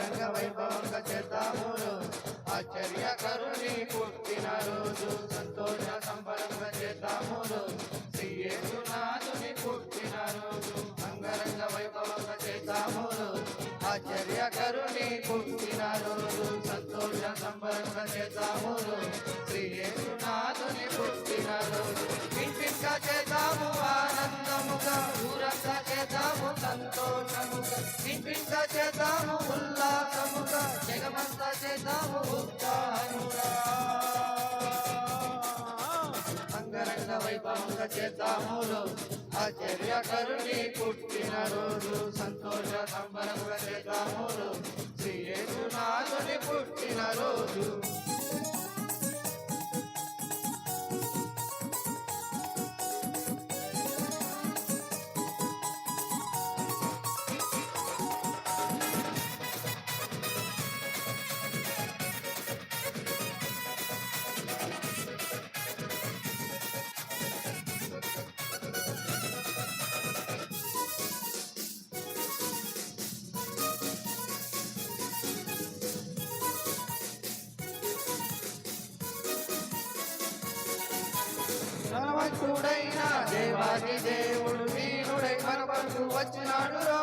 రంగ వైభవంగా చేద్దాము ఆశ్చర్య కరుణి పుట్టిన రోజు సంతోష సంబరంగా చేద్దాము శ్రీయేసునాథుని పుట్టిన రోజు అంగరంగ వైభవంగా ఆచార్య కరుణి పుట్టిన రోజు సంతోష సంబరంగా చేద్దాము శ్రీయేసునాథుని పుట్టిన రోజు ఇంటింకా చేద్దాం అంగరంగ వైభవంగా చేద్దాములు. ఆశ్చర్యకరుని పుట్టిన రోజు సంతోష సంబరముగా చేద్దాములు. శ్రీ యేసునాథుని పుట్టిన రోజు ధనవంతుడైన దేవాది దేవుడు దీనుడై మన కొరకు వచ్చినాడు రో.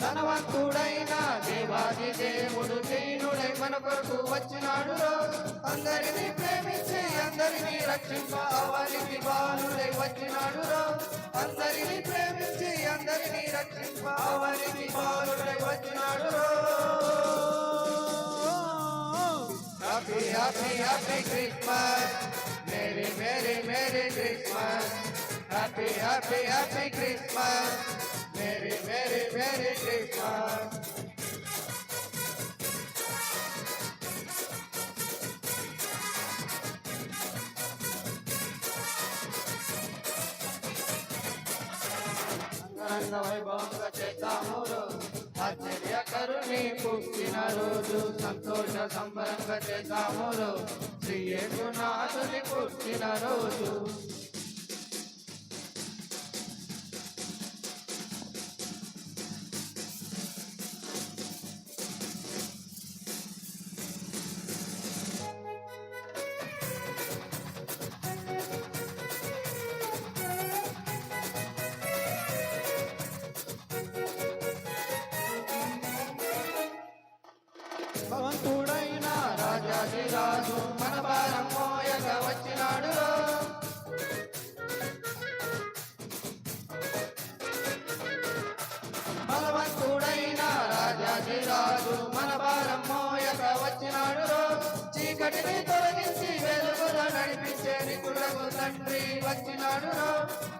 ధనవంతుడైన దేవాది దేవుడు దీనుడై మన కొరకు వచ్చినాడు అందరినీ ప్రేమించి అందరినీ రక్షింప అవనికి బాలుడై వచ్చినాడు అందరినీ ప్రేమించి అందరినీ రక్షింప అవనికి బాలుడై వచ్చినాడు రో. Happy, happy, happy Christmas. Merry, merry, merry Christmas. Happy, happy, happy Christmas. Merry, merry, merry Christmas. అంగరంగ వైభవంగా చేద్దాములు ఆశ్చర్యకరుని పుట్టిన రోజు సంతోష సంబరంగా చేద్దాములు శ్రీ యేసునాథుని పుట్టిన రోజు భగవంతుడైన రాజాది రాజు మన భారం మోయక వచ్చినాడు. భగవంతుడైన రాజాది రాజు మన భారం మోయక వచ్చినాడు. చీకటిని తొలగించి వెలుగులో నడిపించే నికులకు తండ్రి వచ్చినాడు.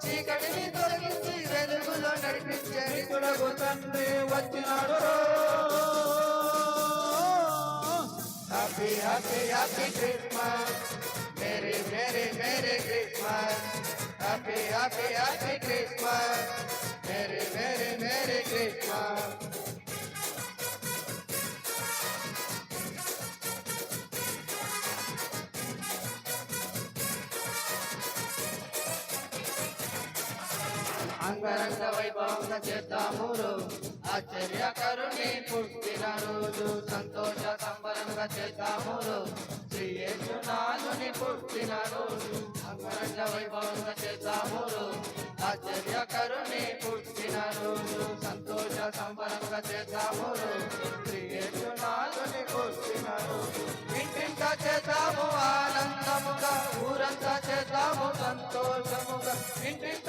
చీకటిని తొలగించి వెలుగులో నడిపించే నికులకు తండ్రి వచ్చినాడు. Happy happy happy Christmas merry merry merry Christmas happy happy happy Christmas merry merry merry Christmas అంగరంగ వైభవంగా చేద్దాములు ఆశ్చర్యకరుణి పుట్టిన రోజు సంతోష సంబరంగా చేద్దాములు శ్రీ యేసునాథుని పుట్టిన రోజు అంగరంగ వైభవంగా చేద్దాములు ఆశ్చర్యకరుణి పుట్టిన రోజు సంతోష సంబరంగా చేద్దాములు శ్రీ యేసునాథుని పుట్టిన రోజు ఇంటింట చేద్దాము ఆనందముగా ఊరంతా చేద్దాము సంతోషముగా ఇంటింత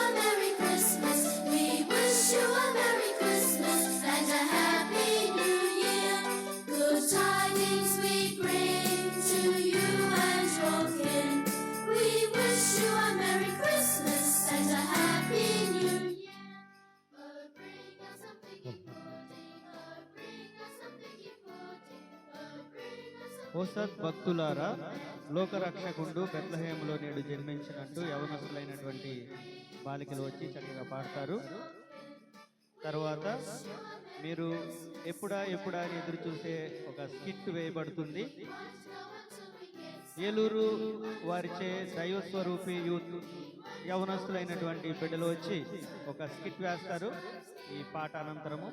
ఓ సద్భక్తులారా లోకరక్షకుండు బెత్లహేములో నేడు జన్మించినట్టు యవనస్తులైనటువంటి బాలికలు వచ్చి చక్కగా పాడతారు. తర్వాత మీరు ఎప్పుడా ఎప్పుడా అని ఎదురు చూసే ఒక స్కిట్ వేయబడుతుంది. ఏలూరు వారిచే దైవస్వరూపి యూత్ యవనస్తులైనటువంటి బిడ్డలు వచ్చి ఒక స్కిట్ వేస్తారు. ఈ పాట అనంతరము